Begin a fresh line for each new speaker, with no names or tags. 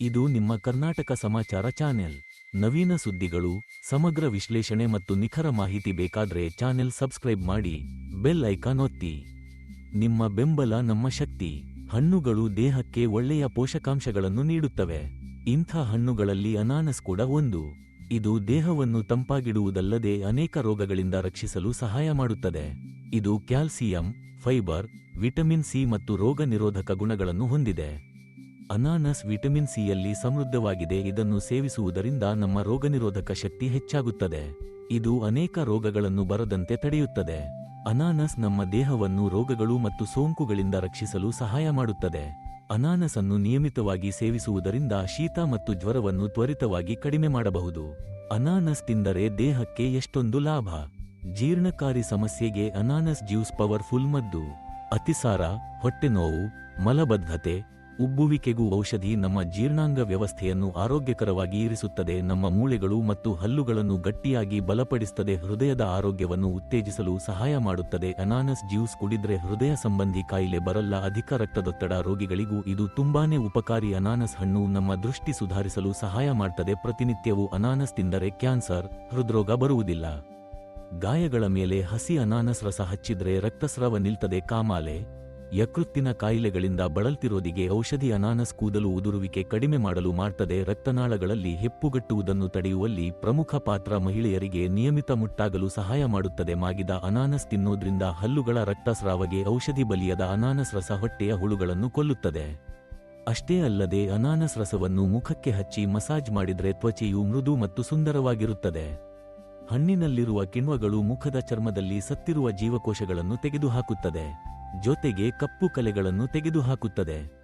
ಇದು ನಿಮ್ಮ ಕರ್ನಾಟಕ ಸಮಾಚಾರ ಚಾನೆಲ್. ನವೀನ ಸುದ್ದಿಗಳು, ಸಮಗ್ರ ವಿಶ್ಲೇಷಣೆ ಮತ್ತು ನಿಖರ ಮಾಹಿತಿ ಬೇಕಾದ್ರೆ ಚಾನೆಲ್ ಸಬ್ಸ್ಕ್ರೈಬ್ ಮಾಡಿ, ಬೆಲ್ ಐಕಾನ್ ಒತ್ತಿ. ನಿಮ್ಮ ಬೆಂಬಲ ನಮ್ಮ ಶಕ್ತಿ. ಹಣ್ಣುಗಳು ದೇಹಕ್ಕೆ ಒಳ್ಳೆಯ ಪೋಷಕಾಂಶಗಳನ್ನು ನೀಡುತ್ತವೆ. ಇಂಥ ಹಣ್ಣುಗಳಲ್ಲಿ ಅನಾನಸ್ ಕೂಡ ಒಂದು. ಇದು ದೇಹವನ್ನು ತಂಪಾಗಿಡುವುದಲ್ಲದೆ ಅನೇಕ ರೋಗಗಳಿಂದ ರಕ್ಷಿಸಲು ಸಹಾಯ ಮಾಡುತ್ತದೆ. ಇದು ಕ್ಯಾಲ್ಸಿಯಂ, ಫೈಬರ್, ವಿಟಮಿನ್ ಸಿ ಮತ್ತು ರೋಗ ನಿರೋಧಕ ಗುಣಗಳನ್ನು ಹೊಂದಿದೆ. ಅನಾನಸ್ ವಿಟಮಿನ್ ಸಿಯಲ್ಲಿ ಸಮೃದ್ಧವಾಗಿದೆ. ಇದನ್ನು ಸೇವಿಸುವುದರಿಂದ ನಮ್ಮ ರೋಗನಿರೋಧಕ ಶಕ್ತಿ ಹೆಚ್ಚಾಗುತ್ತದೆ. ಇದು ಅನೇಕ ರೋಗಗಳನ್ನು ಬರದಂತೆ ತಡೆಯುತ್ತದೆ. ಅನಾನಸ್ ನಮ್ಮ ದೇಹವನ್ನು ರೋಗಗಳು ಮತ್ತು ಸೋಂಕುಗಳಿಂದ ರಕ್ಷಿಸಲು ಸಹಾಯ ಮಾಡುತ್ತದೆ. ಅನಾನಸನ್ನು ನಿಯಮಿತವಾಗಿ ಸೇವಿಸುವುದರಿಂದ ಶೀತ ಮತ್ತು ಜ್ವರವನ್ನು ತ್ವರಿತವಾಗಿ ಕಡಿಮೆ ಮಾಡಬಹುದು. ಅನಾನಸ್ ತಿಂದರೆ ದೇಹಕ್ಕೆ ಎಷ್ಟೊಂದು ಲಾಭ. ಜೀರ್ಣಕಾರಿ ಸಮಸ್ಯೆಗೆ ಅನಾನಸ್ ಜ್ಯೂಸ್ ಪವರ್ಫುಲ್ ಮದ್ದು. ಅತಿಸಾರ, ಹೊಟ್ಟೆನೋವು, ಮಲಬದ್ಧತೆ ಉಬ್ಬುವಿಕೆಗೂ ಔಷಧಿ ನಮ್ಮ ಜೀರ್ಣಾಂಗ ವ್ಯವಸ್ಥೆಯನ್ನು ಆರೋಗ್ಯಕರವಾಗಿ ಇರಿಸುತ್ತದೆ, ನಮ್ಮ ಮೂಳೆಗಳು ಮತ್ತು ಹಲ್ಲುಗಳನ್ನು ಗಟ್ಟಿಯಾಗಿ ಬಲಪಡಿಸುತ್ತದೆ, ಹೃದಯದ ಆರೋಗ್ಯವನ್ನು ಉತ್ತೇಜಿಸಲು ಸಹಾಯ ಮಾಡುತ್ತದೆ. ಅನಾನಸ್ ಜ್ಯೂಸ್ ಕುಡಿದ್ರೆ ಹೃದಯ ಸಂಬಂಧಿ ಕಾಯಿಲೆ ಬರಲ್ಲ, ಅಧಿಕ ರಕ್ತದೊತ್ತಡ ರೋಗಿಗಳಿಗೂ ಇದು ತುಂಬಾನೇ ಉಪಕಾರಿ. ಅನಾನಸ್ ಹಣ್ಣು ನಮ್ಮ ದೃಷ್ಟಿ ಸುಧಾರಿಸಲು ಸಹಾಯ ಮಾಡುತ್ತದೆ ಪ್ರತಿನಿತ್ಯವೂ ಅನಾನಸ್ ತಿಂದರೆ ಕ್ಯಾನ್ಸರ್, ಹೃದ್ರೋಗ ಬರುವುದಿಲ್ಲ. ಗಾಯಗಳ ಮೇಲೆ ಹಸಿ ಅನಾನಸ್ ರಸ ಹಚ್ಚಿದ್ರೆ ರಕ್ತಸ್ರಾವ ನಿಲ್ತದೆ. ಕಾಮಾಲೆ ಯಕೃತ್ತಿನ ಕಾಯಿಲೆಗಳಿಂದ ಬಳಲ್ತಿರೋದಿಗೆ ಔಷಧಿ ಅನಾನಸ್ ಕೂದಲು ಉದುರುವಿಕೆ ಕಡಿಮೆ ಮಾಡಲು ಮಾಡ್ತದೆ. ರಕ್ತನಾಳಗಳಲ್ಲಿ ಹೆಪ್ಪುಗಟ್ಟುವುದನ್ನು ತಡೆಯುವಲ್ಲಿ ಪ್ರಮುಖ ಪಾತ್ರ ಮಹಿಳೆಯರಿಗೆ ನಿಯಮಿತ ಮುಟ್ಟಾಗಲು ಸಹಾಯ ಮಾಡುತ್ತದೆ. ಮಾಗಿದ ಅನಾನಸ್ ತಿನ್ನೋದ್ರಿಂದ ಹಲ್ಲುಗಳ ರಕ್ತಸ್ರಾವಗೆ ಔಷಧಿ ಬಲಿಯದ ಅನಾನಸ್ ರಸ ಹೊಟ್ಟೆಯ ಹುಳುಗಳನ್ನು ಕೊಲ್ಲುತ್ತದೆ. ಅಷ್ಟೇ ಅಲ್ಲದೆ ಅನಾನಸ್ ರಸವನ್ನು ಮುಖಕ್ಕೆ ಹಚ್ಚಿ ಮಸಾಜ್ ಮಾಡಿದರೆ ತ್ವಚೆಯು ಮೃದು ಮತ್ತು ಸುಂದರವಾಗಿರುತ್ತದೆ. ಹಣ್ಣಿನಲ್ಲಿರುವ ಕಿಣ್ವಗಳು ಮುಖದ ಚರ್ಮದಲ್ಲಿ ಸತ್ತಿರುವ ಜೀವಕೋಶಗಳನ್ನು ತೆಗೆದುಹಾಕುತ್ತದೆ. ಜೊತೆಗೆ ಕಪ್ಪು ಕಲೆಗಳನ್ನು ತೆಗೆದುಹಾಕುತ್ತದೆ.